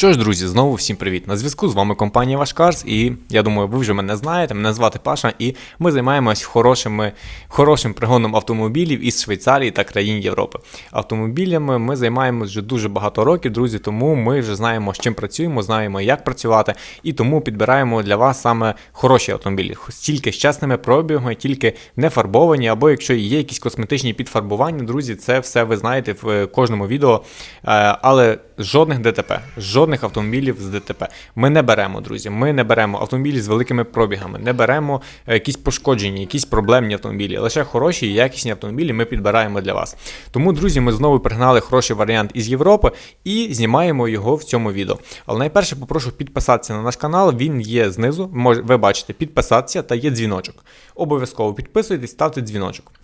Що ж, друзі, знову всім привіт. На зв'язку з вами компанія Вашкарс, і я думаю, ви вже мене знаєте. Мене звати Паша, і ми займаємось хорошими, хорошим пригоном автомобілів із Швейцарії та країн Європи. Автомобілями ми займаємось вже дуже багато років, друзі, тому ми вже знаємо, з чим працюємо, знаємо, як працювати, і тому підбираємо для вас саме хороші автомобілі, тільки з чесними пробігами, тільки не фарбовані, або якщо є якісь косметичні підфарбування, друзі, це все ви знаєте в кожному відео. Е, Але жодних ДТП, жодних автомобілів з ДТП. Ми не беремо, друзі. Ми не беремо автомобілі з великими пробігами, не беремо е, якісь пошкоджені, якісь проблемні автомобілі. Лише хороші і якісні автомобілі ми підбираємо для вас. Тому, друзі, ми знову пригнали хороший варіант із Європи і знімаємо його в цьому відео. Але найперше попрошу підписатися на наш канал. Він є знизу. Ви бачите, підписатися та є дзвіночок. Обов'язково підписуйтесь, ставте дзвіночок.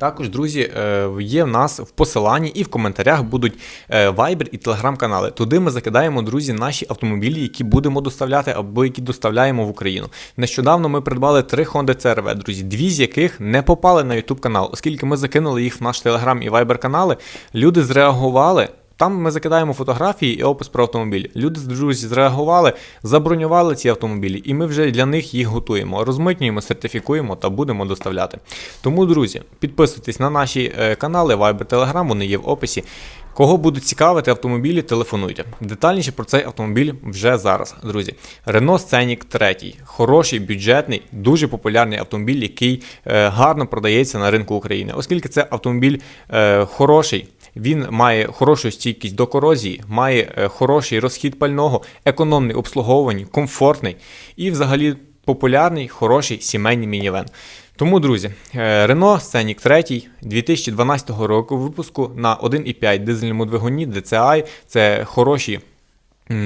Також, друзі, е, є в нас в посиланні і в коментарях будуть е, Viber і телеграм-канали. Туди ми закидаємо, друзі, наші автомобілі, які будемо доставляти або які доставляємо в Україну. Нещодавно ми придбали три Honda CRV, друзі, дві з яких не попали на YouTube канал, оскільки ми закинули їх в наш телеграм і Viber канали. Люди зреагували. Там ми закидаємо фотографії і опис про автомобіль. Люди друзі зреагували, забронювали ці автомобілі, і ми вже для них їх готуємо, розмитнюємо, сертифікуємо та будемо доставляти. Тому, друзі, підписуйтесь на наші е, канали, Viber, Telegram, вони є в описі. Кого будуть цікавити автомобілі, телефонуйте. Детальніше про цей автомобіль вже зараз, друзі. Renault Scenic 3. Хороший, бюджетний, дуже популярний автомобіль, який е, гарно продається на ринку України. Оскільки це автомобіль е, хороший, він має хорошу стійкість до корозії, має е, хороший розхід пального, економний обслуговування, комфортний і взагалі популярний, хороший сімейний мінівен. Тому, друзі, е, Renault Scenic 3 2012 року випуску на 1,5 дизельному двигуні DCI – це хороші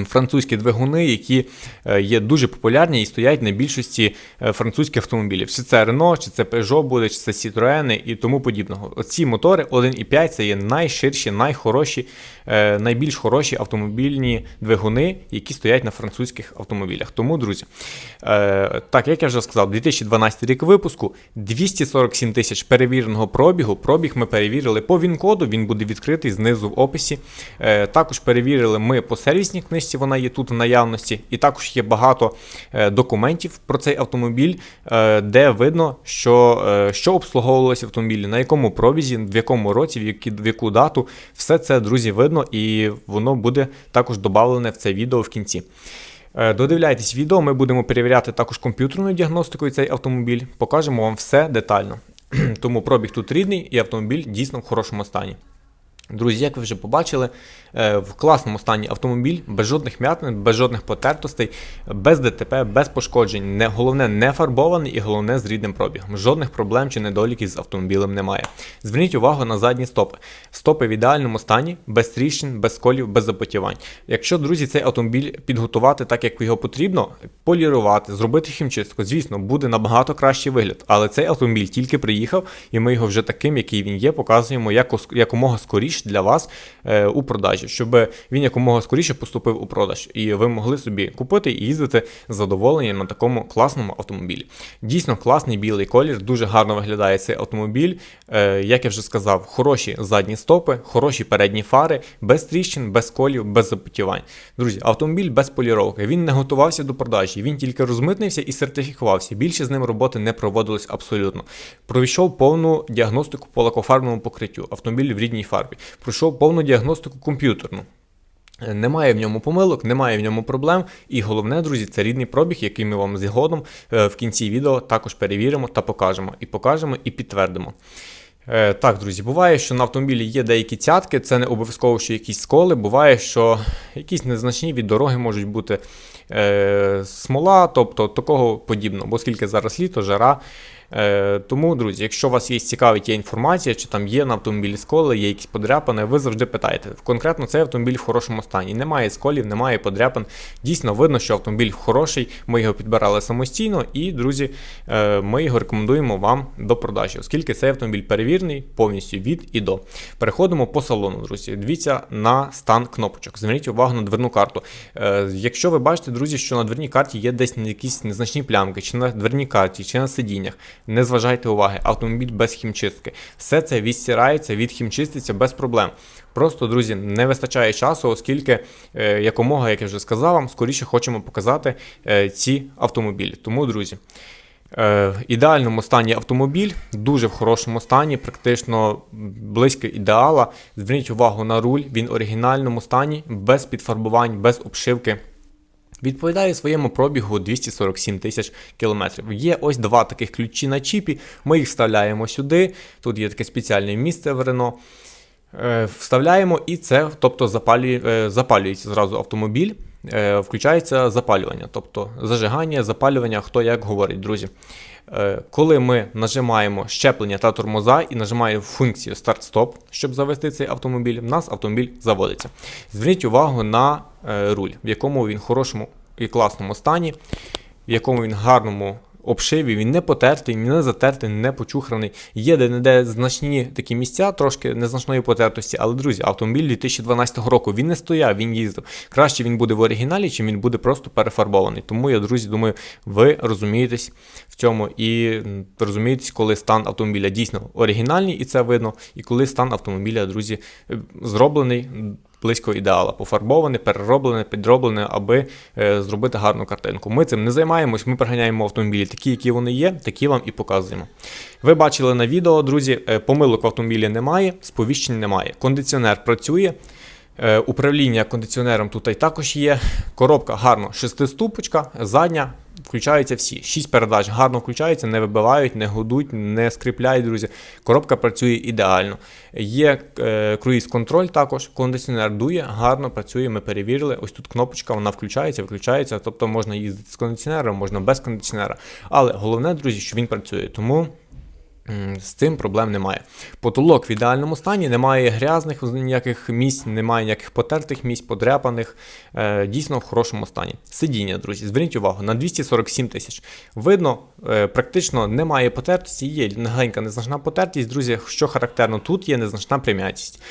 французькі двигуни, які е, є дуже популярні і стоять на більшості е, французьких автомобілів. Чи це Renault, чи це Peugeot буде, чи це Citroën і тому подібного. Оці мотори 1,5 це є найширші, найхороші, е, найбільш хороші автомобільні двигуни, які стоять на французьких автомобілях. Тому, друзі, так як я вже сказав, 2012 рік випуску, 247 тисяч перевіреного пробігу. Пробіг ми перевірили по ВІН-коду, він буде відкритий знизу в описі. Також перевірили ми по сервісній книжці, вона є тут в наявності, і також є багато е, документів про цей автомобіль, е, де видно, що, е, що обслуговувалося автомобілі, на якому пробізі, в якому році, в, які, в яку дату. Все це, друзі, видно, і воно буде також додавлене в це відео в кінці. Додивляйтесь відео, ми будемо перевіряти також комп'ютерною діагностикою цей автомобіль. Покажемо вам все детально. Тому пробіг тут рідний і автомобіль дійсно в хорошому стані. Друзі, як ви вже побачили, в класному стані автомобіль, без жодних м'ятин, без жодних потертостей, без ДТП, без пошкоджень. Не, головне, не фарбований і головне з рідним пробігом. Жодних проблем чи недоліків з автомобілем немає. Зверніть увагу на задні стопи. Стопи в ідеальному стані, без тріщин, без колів, без запотівань. Якщо, друзі, цей автомобіль підготувати так, як його потрібно, полірувати, зробити хімчистку, звісно, буде набагато кращий вигляд. Але цей автомобіль тільки приїхав, і ми його вже таким, який він є, показуємо якомога скоріше для вас е, у продажі, щоб він якомога скоріше поступив у продаж, і ви могли собі купити і їздити з задоволенням на такому класному автомобілі. Дійсно класний білий колір, дуже гарно виглядає цей автомобіль. Е, як я вже сказав, хороші задні стопи, хороші передні фари, без тріщин, без колів, без запотівань. Друзі, автомобіль без поліровки. Він не готувався до продажі, він тільки розмитнився і сертифікувався. Більше з ним роботи не проводилось абсолютно. Пройшов повну діагностику по лакофарбному покриттю, автомобіль в рідній фарбі. Пройшов повну діагностику комп'ютерну. Е, Немає в ньому помилок, немає в ньому проблем. І головне, друзі, це рідний пробіг, який ми вам згодом е, в кінці відео також перевіримо та покажемо. І покажемо, і підтвердимо. Е, Так, друзі, буває, що на автомобілі є деякі цятки, це не обов'язково, що якісь сколи. Буває, що якісь незначні від дороги можуть бути е, смола, тобто такого подібного, бо оскільки зараз літо, жара. Е, тому, друзі, якщо вас є цікавить є інформація, чи там є на автомобілі сколи, є якісь подряпини, ви завжди питаєте. Конкретно цей автомобіль в хорошому стані. Немає сколів, немає подряпин. Дійсно видно, що автомобіль хороший. Ми його підбирали самостійно, і, друзі, е, ми його рекомендуємо вам до продажі, оскільки цей автомобіль перевірений повністю від і до. Переходимо по салону, друзі. Дивіться на стан кнопочок. Зверніть увагу на дверну карту. Е, Якщо ви бачите, друзі, що на дверній карті є десь якісь незначні плямки, чи на дверній карті, чи на сидіннях. Не зважайте уваги, автомобіль без хімчистки. Все це відстирається, відхімчиститься без проблем. Просто, друзі, не вистачає часу, оскільки е, якомога, як я вже сказав вам, скоріше хочемо показати е, ці автомобілі. Тому, друзі. Е, В ідеальному стані автомобіль, дуже в хорошому стані, практично близько ідеала. Зверніть увагу на руль, він в оригінальному стані, без підфарбувань, без обшивки. Відповідає своєму пробігу 247 тисяч кілометрів. Є ось два таких ключі на чіпі. Ми їх вставляємо сюди. Тут є таке спеціальне місце в Рено. Е, Вставляємо і це, тобто запалює, е, запалюється зразу автомобіль, е, включається запалювання, тобто зажигання, запалювання, хто як говорить, друзі. Е, Коли ми нажимаємо щеплення та тормоза і нажимаємо функцію старт-стоп, щоб завести цей автомобіль, в нас автомобіль заводиться. Зверніть увагу на е, руль, в якому він хорошому і класному стані, в якому він гарному обшиві, він не потертий, не затертий, не почухраний. Є де-не-де значні такі місця, трошки незначної потертості, але, друзі, автомобіль 2012 року він не стояв, він їздив. Краще він буде в оригіналі, чим він буде просто перефарбований. Тому я, друзі, думаю, ви розумієтесь в цьому і розумієтесь, коли стан автомобіля дійсно оригінальний, і це видно, і коли стан автомобіля, друзі, е, зроблений. Близько ідеала, пофарбоване, перероблене, підроблене, аби е, зробити гарну картинку. Ми цим не займаємось, ми приганяємо автомобілі такі, які вони є, такі вам і показуємо. Ви бачили на відео, друзі, е, помилок в автомобілі немає, сповіщень немає. Кондиціонер працює. Е, Управління кондиціонером тут і також є. Коробка гарно шестиступочка, задня. Включаються всі. Шість передач гарно включаються, не вибивають, не гудуть, не скріпляють, друзі. Коробка працює ідеально. Є е, круїз-контроль також, кондиціонер дує, гарно працює. Ми перевірили. Ось тут кнопочка, вона включається, виключається. Тобто можна їздити з кондиціонером, можна без кондиціонера. Але головне, друзі, що він працює. Тому З цим проблем немає. Потолок в ідеальному стані, немає грязних ніяких місць, немає ніяких потертих місць, подряпаних. Е, дійсно в хорошому стані. Сидіння, друзі, зверніть увагу, на 247 тисяч. Видно, е, практично немає потертості, є легенька незначна потертість. Друзі, що характерно, тут є незначна прим'ятість.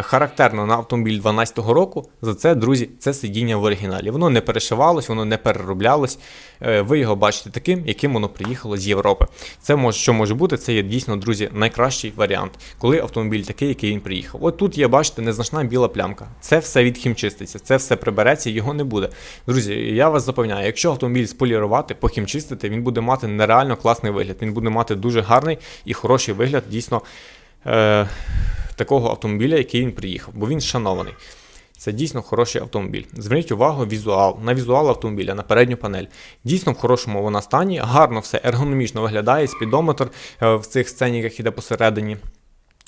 Характерно на автомобіль 12-го року, за це, друзі, це сидіння в оригіналі. Воно не перешивалось, воно не перероблялось. Е, Ви його бачите таким, яким воно приїхало з Європи. Це може, що може бути, це є дійсно, друзі, найкращий варіант, коли автомобіль такий, який він приїхав. От тут є, бачите, незначна біла плямка. Це все відхімчиститься, це все прибереться, його не буде. Друзі, я вас запевняю, якщо автомобіль сполірувати, похімчистити, він буде мати нереально класний вигляд. Він буде мати дуже гарний і хороший вигляд, дійсно. Е- такого автомобіля, який він приїхав, бо він шанований. Це дійсно хороший автомобіль. Зверніть увагу візуал, на візуал автомобіля, на передню панель. Дійсно в хорошому вона стані, гарно все ергономічно виглядає, спідометр е, в цих сценіках іде посередині.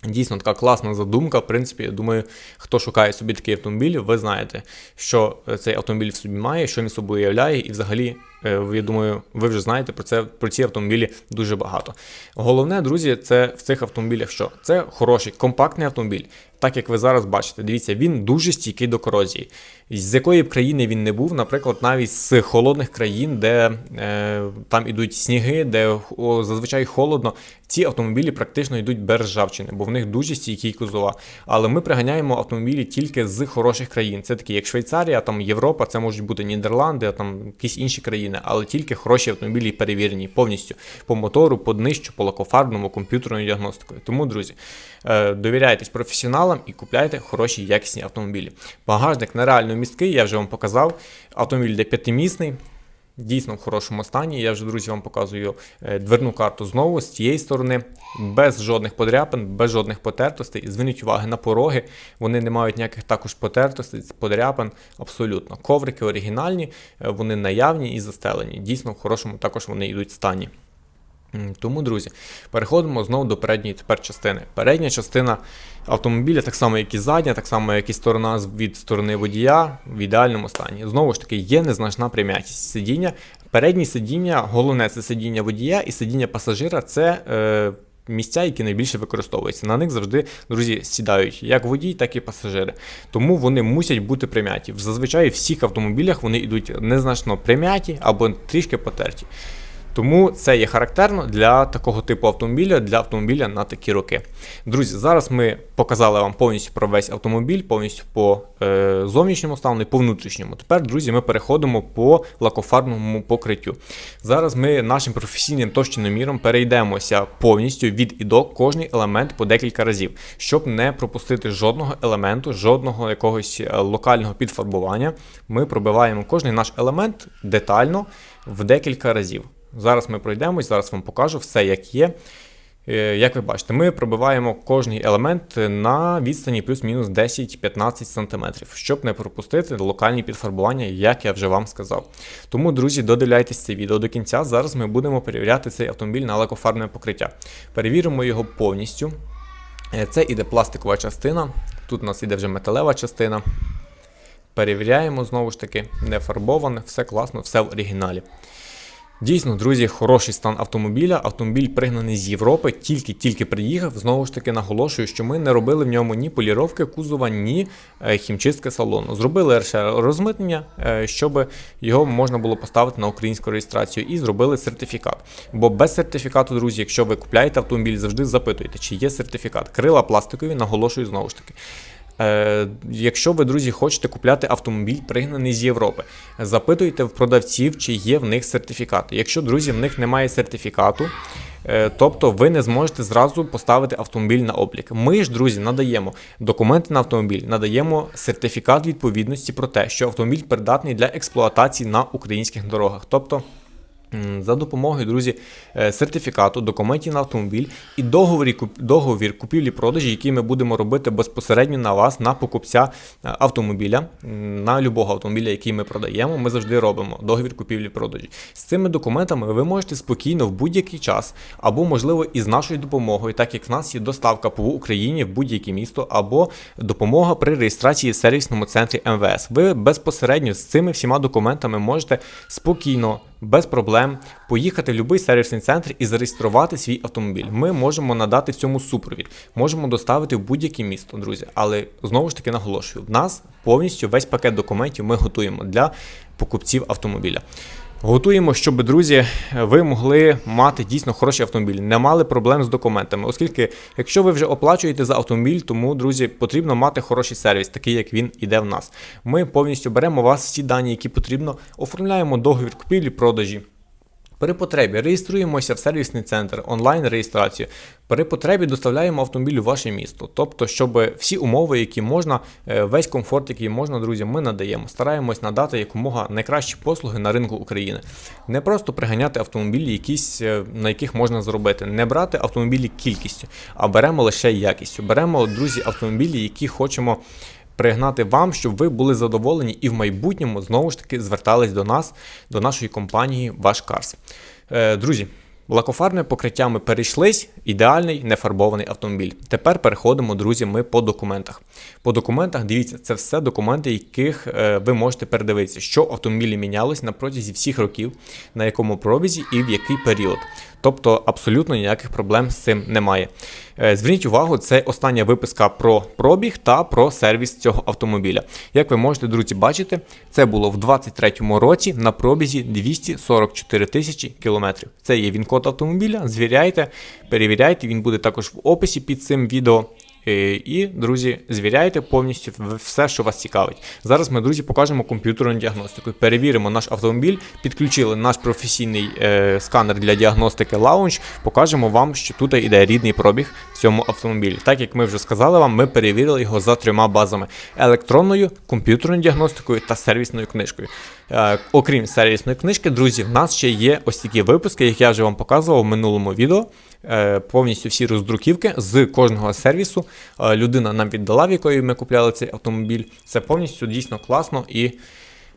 Дійсно, така класна задумка. В принципі, я думаю, хто шукає собі такий автомобіль, ви знаєте, що е, цей автомобіль в собі має, що він собою являє, і взагалі, я думаю, ви вже знаєте про це про ці автомобілі дуже багато. Головне, друзі, це в цих автомобілях, що це хороший компактний автомобіль. Так як ви зараз бачите, дивіться, він дуже стійкий до корозії. З якої б країни він не був, наприклад, навіть з холодних країн, де е, там ідуть сніги, де о, зазвичай холодно, ці автомобілі практично йдуть без ржавчини, бо в них дуже стійкі кузова. Але ми приганяємо автомобілі тільки з хороших країн. Це такі, як Швейцарія, там Європа, це можуть бути Нідерланди, там якісь інші країни, але тільки хороші автомобілі перевірені повністю по мотору, по днищу, по лакофарбному, комп'ютерною діагностикою. Тому, друзі, е, довіряйтесь професіоналам і купляйте хороші якісні автомобілі. Багажник нереально місткий, я вже вам показав. Автомобіль де п'ятимісний. Дійсно в хорошому стані. Я вже, друзі, вам показую е, дверну карту знову з цієї сторони, без жодних подряпин, без жодних потертостей. Зверніть увагу на пороги. Вони не мають ніяких також потертостей, подряпин. Абсолютно. Коврики оригінальні, е, вони наявні і застелені. Дійсно, в хорошому також вони йдуть в стані. Тому, друзі, переходимо знову до передньої тепер частини. Передня частина автомобіля, так само, як і задня, так само, як і сторона від сторони водія, в ідеальному стані. Знову ж таки, є незначна прим'ятість сидіння. Переднє сидіння, головне це сидіння водія і сидіння пасажира це. Е, Місця, які найбільше використовуються. На них завжди, друзі, сідають як водій, так і пасажири. Тому вони мусять бути прим'яті. Зазвичай в всіх автомобілях вони йдуть незначно прим'яті або трішки потерті. Тому це є характерно для такого типу автомобіля, для автомобіля на такі роки. Друзі, зараз ми показали вам повністю про весь автомобіль, повністю по е, зовнішньому стану і по внутрішньому. Тепер, друзі, ми переходимо по лакофарбному покриттю. Зараз ми нашим професійним товщиноміром перейдемося повністю від і до кожний елемент по декілька разів, щоб не пропустити жодного елементу, жодного якогось е, локального підфарбування. Ми пробиваємо кожний наш елемент детально в декілька разів. Зараз ми пройдемось, зараз вам покажу все, як є. Е, Як ви бачите, ми пробиваємо кожний елемент на відстані плюс-мінус 10-15 см, щоб не пропустити локальні підфарбування, як я вже вам сказав. Тому, друзі, додивляйтесь це відео до кінця. Зараз ми будемо перевіряти цей автомобіль на лакофарбне покриття. Перевіримо його повністю. Е, Це іде пластикова частина, тут у нас іде вже металева частина. Перевіряємо знову ж таки, не фарбоване, все класно, все в оригіналі. Дійсно, друзі, хороший стан автомобіля. Автомобіль пригнаний з Європи, тільки-тільки приїхав. Знову ж таки, наголошую, що ми не робили в ньому ні поліровки кузова, ні е, хімчистки салону. Зробили лише розмитнення, е, щоб його можна було поставити на українську реєстрацію, і зробили сертифікат. Бо без сертифікату, друзі, якщо ви купляєте автомобіль, завжди запитуйте, чи є сертифікат. Крила пластикові, наголошую знову ж таки. Е, якщо ви, друзі, хочете купляти автомобіль, пригнаний з Європи, запитуйте в продавців, чи є в них сертифікати. Якщо, друзі, в них немає сертифікату, е, тобто ви не зможете зразу поставити автомобіль на облік. Ми ж, друзі, надаємо документи на автомобіль, надаємо сертифікат відповідності про те, що автомобіль придатний для експлуатації на українських дорогах. Тобто. За допомогою, друзі, е, сертифікату, документів на автомобіль і договір, договір купівлі-продажі, який ми будемо робити безпосередньо на вас, на покупця е, автомобіля, на любого автомобіля, який ми продаємо, ми завжди робимо договір купівлі-продажі. З цими документами ви можете спокійно в будь-який час, або, можливо, із нашою допомогою, так як в нас є доставка по Україні в будь-яке місто, або допомога при реєстрації в сервісному центрі МВС. Ви безпосередньо з цими всіма документами можете спокійно без проблем поїхати в будь-який сервісний центр і зареєструвати свій автомобіль. Ми можемо надати цьому супровід, можемо доставити в будь-яке місто, друзі. Але знову ж таки наголошую: в нас повністю весь пакет документів ми готуємо для покупців автомобіля. Готуємо, щоб друзі, ви могли мати дійсно хороший автомобіль, не мали проблем з документами, оскільки, якщо ви вже оплачуєте за автомобіль, тому друзі, потрібно мати хороший сервіс, такий як він іде в нас. Ми повністю беремо у вас всі дані, які потрібно, оформляємо договір купівлі-продажі. При потребі реєструємося в сервісний центр, онлайн реєстрацію. При потребі доставляємо автомобіль у ваше місто. Тобто, щоб всі умови, які можна, е, весь комфорт, який можна, друзі, ми надаємо. Стараємось надати якомога найкращі послуги на ринку України. Не просто приганяти автомобілі, якісь, е, на яких можна зробити, не брати автомобілі кількістю, а беремо лише якістю. Беремо, друзі, автомобілі, які хочемо пригнати вам, щоб ви були задоволені і в майбутньому знову ж таки звертались до нас, до нашої компанії Ваш Карс. Е, друзі. Лакофарбне покриття ми перейшлись, ідеальний нефарбований автомобіль. Тепер переходимо, друзі, ми по документах. По документах, дивіться, це все документи, яких е, ви можете передивитися, що автомобілі мінялось на протязі всіх років, на якому пробізі і в який період. Тобто абсолютно ніяких проблем з цим немає. Е, Зверніть увагу, це остання виписка про пробіг та про сервіс цього автомобіля. Як ви можете, друзі, бачити, це було в 2023 році на пробізі 244 тисячі кілометрів. Це є він-код автомобіля. Звіряйте, перевіряйте, він буде також в описі під цим відео. Е, І, друзі, звіряйте повністю все, що вас цікавить. Зараз ми, друзі, покажемо комп'ютерну діагностику. Перевіримо наш автомобіль, підключили наш професійний е, сканер для діагностики Launch. Покажемо вам, що тут йде рідний пробіг в цьому автомобілі. Так як ми вже сказали вам, ми перевірили його за трьома базами: електронною, комп'ютерною діагностикою та сервісною книжкою. Е, окрім сервісної книжки, друзі, в нас ще є ось такі випуски, як я вже вам показував в минулому відео. Е, повністю всі роздруківки з кожного сервісу. Е, людина нам віддала, в якої ми купляли цей автомобіль. Це повністю дійсно класно і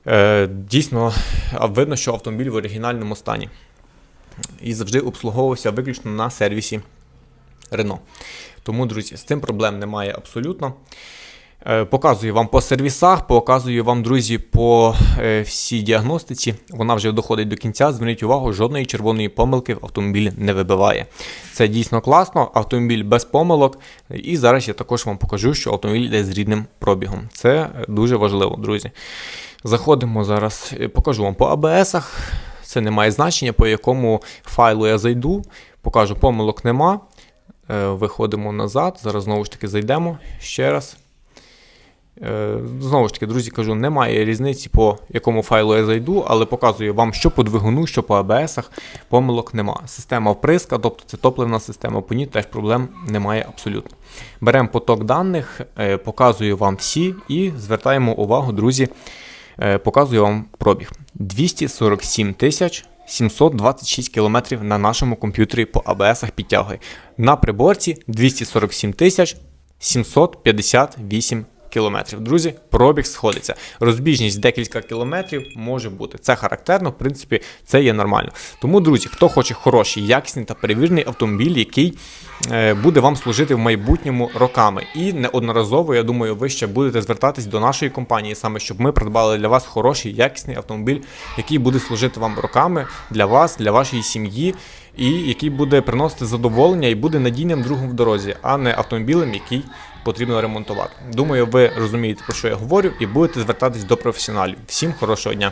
е, дійсно видно, що автомобіль в оригінальному стані. І завжди обслуговувався виключно на сервісі Renault. Тому, друзі, з цим проблем немає абсолютно. Е, Показую вам по сервісах, показую вам, друзі, по е, всій діагностиці. Вона вже доходить до кінця. Зверніть увагу, жодної червоної помилки в автомобілі не вибиває. Це дійсно класно, автомобіль без помилок. І зараз я також вам покажу, що автомобіль йде з рідним пробігом. Це дуже важливо, друзі. Заходимо зараз, е, покажу вам по АБСах. Це не має значення, по якому файлу я зайду. Покажу, помилок нема. Виходимо назад. Зараз знову ж таки зайдемо ще раз. Е, Знову ж таки, друзі, кажу, немає різниці, по якому файлу я зайду, але показую вам, що по двигуну, що по АБС, помилок нема. Система вприска, тобто це топливна система, по ній теж проблем немає абсолютно. Беремо поток даних, е, показую вам всі і звертаємо увагу, друзі, е, показую вам пробіг. 247 тисяч 726 км на нашому комп'ютері по АБС підтягує. На приборці 247 тисяч 758 кілометрів. Друзі, пробіг сходиться. Розбіжність декілька кілометрів може бути. Це характерно, в принципі, це є нормально. Тому, друзі, хто хоче хороший, якісний та перевірений автомобіль, який е, буде вам служити в майбутньому роками. І неодноразово, я думаю, ви ще будете звертатись до нашої компанії, саме щоб ми придбали для вас хороший, якісний автомобіль, який буде служити вам роками для вас, для вашої сім'ї. І який буде приносити задоволення і буде надійним другом в дорозі, а не автомобілем, який потрібно ремонтувати. Думаю, ви розумієте, про що я говорю, і будете звертатись до професіоналів. Всім хорошого дня!